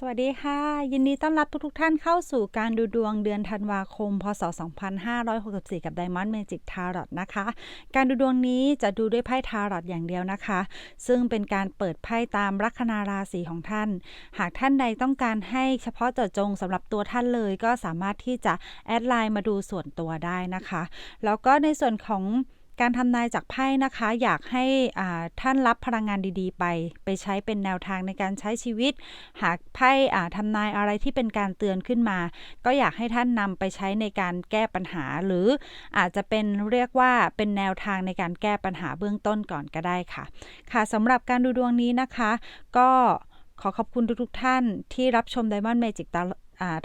สวัสดีค่ะ ยินดีต้อนรับทุกๆท่านเข้าสู่การดูดวงเดือนธันวาคม พศ 2564 กับ Diamond Magic Tarot นะคะ การดูดวงนี้จะดูด้วยไพ่ทา r o t อย่างเดียวนะคะ ซึ่งเป็นการเปิดไพ่ตามลัคนาราศีของท่าน หากท่านใดต้องการให้เฉพาะเจาะจงสำหรับตัวท่านเลยก็สามารถที่จะแอดไลน์มาดูส่วนตัวได้นะคะ แล้วก็ในส่วนของ การทำนายจากไพ่นะคะ อยากให้ท่านรับพลังงานดีๆ ไป ไปใช้เป็นแนวทางในการใช้ชีวิต หากไพ่ทำนายอะไรที่เป็นการเตือนขึ้นมา ก็อยากให้ท่านนำไปใช้ในการแก้ปัญหา หรืออาจจะเป็นเรียกว่าเป็นแนวทางในการแก้ปัญหาเบื้องต้นก่อนก็ได้ค่ะ ค่ะสำหรับการดูดวงนี้นะคะ ก็ขอขอบคุณทุกๆท่านที่รับชม Diamond Magic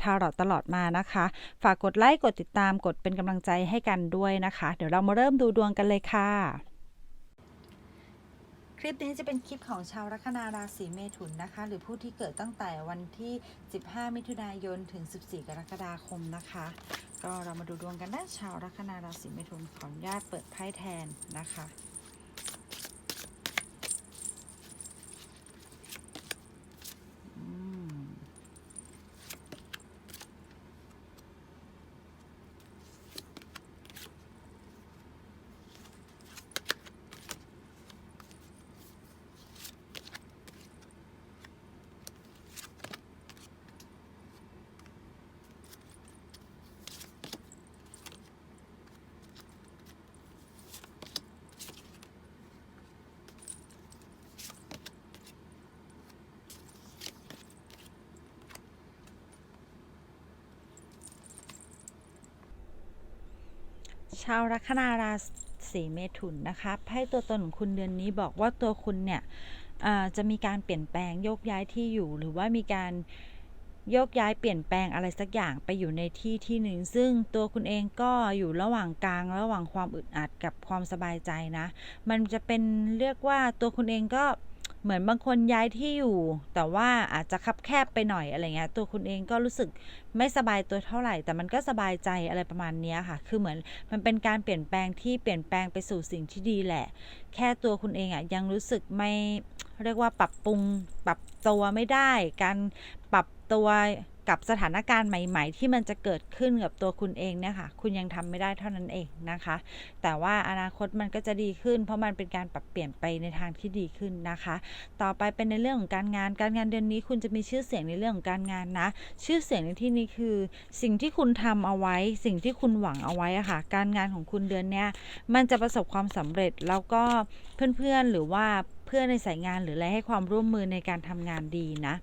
ทารอตตลอดมานะคะ ฝากกดไลค์กดติดตามกดเป็นกำลังใจให้กันด้วยนะคะ เดี๋ยวเรามาเริ่มดูดวงกันเลยค่ะ คลิปนี้จะเป็นคลิปของชาวลัคนาราศีเมถุนนะคะ หรือผู้ที่เกิดตั้งแต่วันที่ 15 มิถุนายนถึง 14 กรกฎาคมนะคะ ก็เรามาดูดวงกันนะชาวลัคนาราศีเมถุนขออนุญาตเปิดไพ่แทนนะคะ ชาวลัคนาราศีเมถุนนะคะไพ่ตัวตนของคุณเดือนนี้บอกว่าตัวคุณเนี่ยจะมีการเปลี่ยนแปลงโยกย้ายที่อยู่ หรือว่ามีการโยกย้ายเปลี่ยนแปลงอะไรสักอย่างไปอยู่ในที่ที่หนึ่ง ซึ่งตัวคุณเองก็อยู่ระหว่างกลางระหว่างความอึดอัดกับความสบายใจนะ มันจะเป็นเรียกว่าตัวคุณเองก็ เหมือนบางคนย้ายที่อยู่ แต่ว่าอาจจะคับแคบไปหน่อยอะไรเงี้ยตัวคุณเองก็รู้สึกไม่สบายตัวเท่าไหร่ แต่มันก็สบายใจอะไรประมาณนี้ค่ะ คือเหมือนมันเป็นการเปลี่ยนแปลงที่เปลี่ยนแปลงไปสู่สิ่งที่ดีแหละ แค่ตัวคุณเองอะยังรู้สึกไม่เรียกว่าปรับปรุงปรับตัวไม่ได้ การปรับตัว กับสถานการณ์ใหม่ ๆ ที่มันจะเกิดขึ้นกับตัวคุณเองเนี่ยค่ะ คุณยังทำไม่ได้เท่านั้นเองนะคะ แต่ว่าอนาคตมันก็จะดีขึ้น เพราะมันเป็นการปรับเปลี่ยนไปในทางที่ดีขึ้นนะคะ ต่อไปเป็นในเรื่องของการงาน การงานเดือนนี้ คุณจะมีชื่อเสียงในเรื่องของการงานนะ ชื่อเสียงในที่นี้คือ สิ่งที่คุณทำเอาไว้ สิ่งที่คุณหวังเอาไว้อะค่ะ การงานของคุณเดือนนี้มันจะประสบความสำเร็จแล้วก็เพื่อนๆหรือว่า พื่อนในสายงานหรืออะไรให้ความร่วมมือในการทำงานดีนะ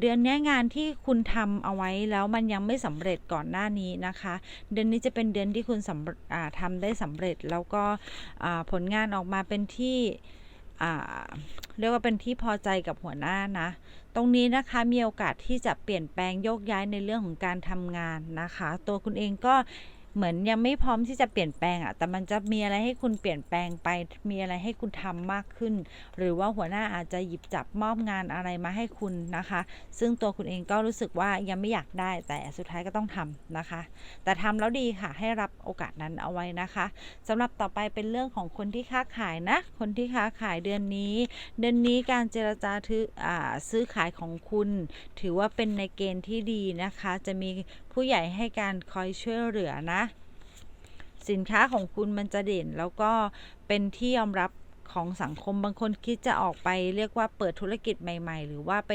เดือนนี้งานที่คุณทำเอาไว้แล้วมันยังไม่สำเร็จก่อนหน้านี้นะคะ เดือนนี้จะเป็นเดือนที่คุณทำได้สำเร็จแล้วก็ผลงานออกมาเป็นที่เรียกว่าเป็นที่พอใจกับหัวหน้านะ ตรงนี้นะคะมีโอกาสที่จะเปลี่ยนแปลงโยกย้ายในเรื่องของการทำงานนะคะ ตัวคุณเองก็ เหมือนยังไม่พร้อมที่จะเปลี่ยนแปลงอะ่ะ แต่มันจะมีอะไรให้คุณเปลี่ยนแปลงไป มีอะไรให้คุณทำมากขึ้น หรือว่าหัวหน้าอาจจะหยิบจับมอบงานอะไรมาให้คุณนะคะ ซึ่งตัวคุณเองก็รู้สึกว่ายังไม่อยากได้ แต่สุดท้ายก็ต้องทำนะคะ แต่ทำแล้วดีค่ะ ให้รับโอกาสนั้นเอาไว้นะคะสำหรับต่อไปเป็นเรื่องของคนที่ค้าขายนะ คนที่ค้าขายเดือนนี้ เดือนนี้การเจรจาถืออซื้อขายของคุณ ถือว่าเป็นในเกณฑ์ที่ดีนะคะ จะมีผู้ใหญ่ให้การคอยช่วยเหลือนะ สินค้าของคุณมันจะเด่น แล้วก็เป็นที่ยอมรับของสังคมบางคนคิดจะออกไปเรียกว่าเปิดธุรกิจใหม่ ๆ หรือว่าไป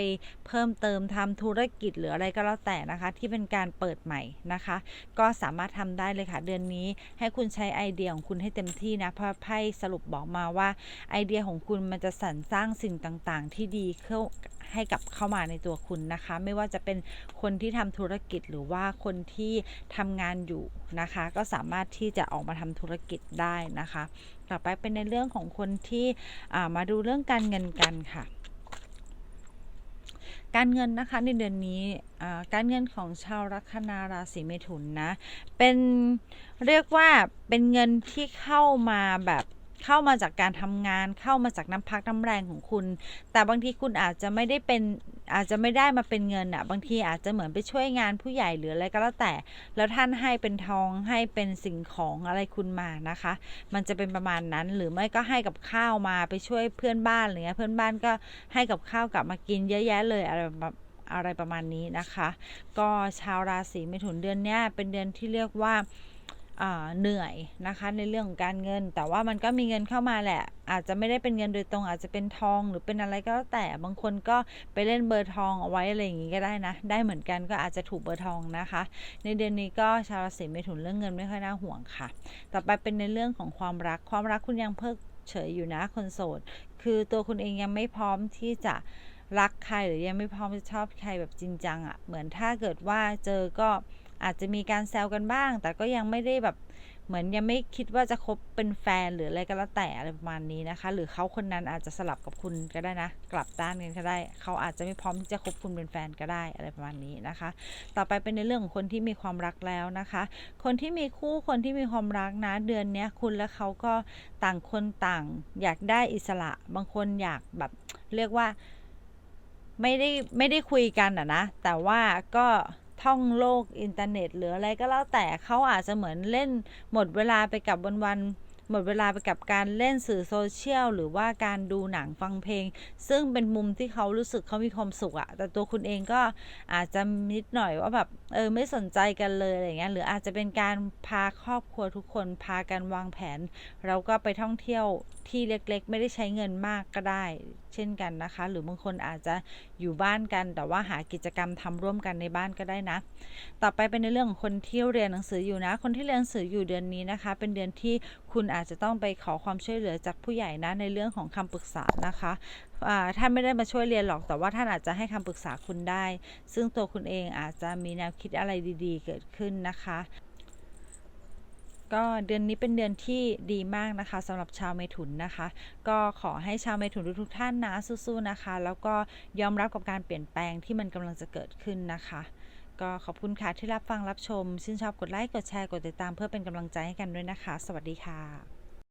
เพิ่มเติมทำธุรกิจหรืออะไรก็แล้วแต่นะคะ ที่เป็นการเปิดใหม่นะคะ ก็สามารถทำได้เลยค่ะ เดือนนี้ให้คุณใช้ไอเดียของคุณให้เต็มที่นะเพราะไพ่สรุปบอกมาว่าไอเดียของคุณมันจะสรรสร้างสิ่งต่างๆ ที่ดีเข้า ให้กับเข้ามาในตัวคุณนะคะ ไม่ว่าจะเป็นคนที่ทำธุรกิจหรือว่าคนที่ทำงานอยู่นะคะ ก็สามารถที่จะออกมาทำธุรกิจได้นะคะ ต่อไปเป็นในเรื่องของคนที่มาดูเรื่องการเงินกันค่ะการเงินนะคะในเดือนนี้การเงินของชาวลัคนาราศีเมถุนนะเป็นเรียกว่าเป็นเงินที่เข้ามาแบบ เข้ามาจากการทำงาน เข้ามาจากน้ำพักน้ำแรงของคุณ แต่บางทีคุณอาจจะไม่ได้เป็นอาจจะไม่ได้มาเป็นเงินอะ่ะ บางทีอาจจะเหมือนไปช่วยงานผู้ใหญ่หรืออะไรก็แล้วแต่ แล้วท่านให้เป็นทองให้เป็นสิ่งของอะไรคุณมานะคะ มันจะเป็นประมาณนั้นหรือไม่ก็ให้กับข้าวมาไปช่วยเพื่อนบ้านอะไรเงี้ยเพื่อนบ้านก็ให้กับข้าวกลับมากินเยอะแยะเลยอะไรอะไรประมาณนี้นะคะ ก็ชาวราศีเมถุนเดือนนี้เป็นเดือนที่เรียกว่า เหนื่อยนะคะในเรื่องของการเงิน แต่ว่ามันก็มีเงินเข้ามาแหละ อาจจะไม่ได้เป็นเงินโดยตรง อาจจะเป็นทองหรือเป็นอะไรก็แล้วแต่บางคนก็ไปเล่นเบอร์ทองเอาไว้อะไรอย่างงี้ก็ได้นะ ได้เหมือนกันก็อาจจะถูกเบอร์ทองนะคะ ในเดือนนี้ก็ชาวราศีเมถุนเรื่องเงินไม่ค่อยน่าห่วงค่ะ ต่อไปเป็นในเรื่องของความรักความรักคุณยังเพิกเฉยอยู่นะคนโสด คือตัวคุณเองยังไม่พร้อมที่จะรักใครหรือยังไม่พร้อมจะชอบใครแบบจริงจังอะ่ะเหมือนถ้าเกิดว่าเจอก็ อาจจะมีการแซวกันบ้าง แต่ก็ยังไม่ได้แบบเหมือนยังไม่คิดว่าจะคบเป็นแฟนหรืออะไรก็แล้วแต่อะไรประมาณนี้นะคะ หรือเขาคนนั้นอาจจะสลับกับคุณก็ได้นะ กลับด้านกันก็ได้ เขาอาจจะไม่พร้อมที่จะคบคุณเป็นแฟนก็ได้อะไรประมาณนี้นะคะ ต่อไปเป็นในเรื่องของคนที่มีความรักแล้วนะคะ คนที่มีคู่คนที่มีความรักนะเดือนนี้คุณและเขาก็ต่างคนต่าง อยากได้อิสระ บางคนอยากแบบเรียกว่าไม่ได้ไม่ได้คุยกันอะนะ แต่ว่าก็ ท่องโลกอินเทอร์เน็ตหรืออะไรก็แล้วแต่เขาอาจจะเหมือนเล่นหมดเวลาไปกับวันๆหมดเวลาไปกับการเล่นสื่อโซเชียลหรือว่าการดูหนังฟังเพลง ซึ่งเป็นมุมที่เขารู้สึกเขามีความสุขอะแต่ตัวคุณเองก็อาจจะนิดหน่อยว่าแบบเออไม่สนใจกันเลยอะไรเงี้ยหรืออาจจะเป็นการพาครอบครัวทุกคนพากันวางแผน เราก็ไปท่องเที่ยว ที่เล็กๆ ไม่ได้ใช้เงินมากก็ได้ เช่นกันนะคะ หรือบางคนอาจจะอยู่บ้านกัน แต่ว่าหากิจกรรมทำร่วมกันในบ้านก็ได้นะ ต่อไปเป็นในเรื่องของคนที่เรียนหนังสืออยู่นะ คนที่เรียนหนังสืออยู่เดือนนี้นะคะ เป็นเดือนที่คุณอาจจะต้องไปขอความช่วยเหลือจากผู้ใหญ่นะในเรื่องของคำปรึกษานะคะท่านไม่ได้มาช่วยเรียนหรอกแต่ว่าท่านอาจจะให้คำปรึกษาคุณได้ ซึ่งตัวคุณเองอาจจะมีแนวคิดอะไรดี ๆ เกิดขึ้นนะคะ ก็เดือนนี้เป็นเดือนที่ดีมากนะคะสำหรับชาวเมถุนนะคะ ก็ขอให้ชาวเมถุนทุกท่านนะสู้ๆนะคะ แล้วก็ยอมรับกับการเปลี่ยนแปลงที่มันกำลังจะเกิดขึ้นนะคะ ก็ขอบคุณค่ะที่รับฟังรับชม ชื่นชอบกดไลค์กดแชร์กดติดตามเพื่อเป็นกำลังใจให้กันด้วยนะคะ สวัสดีค่ะ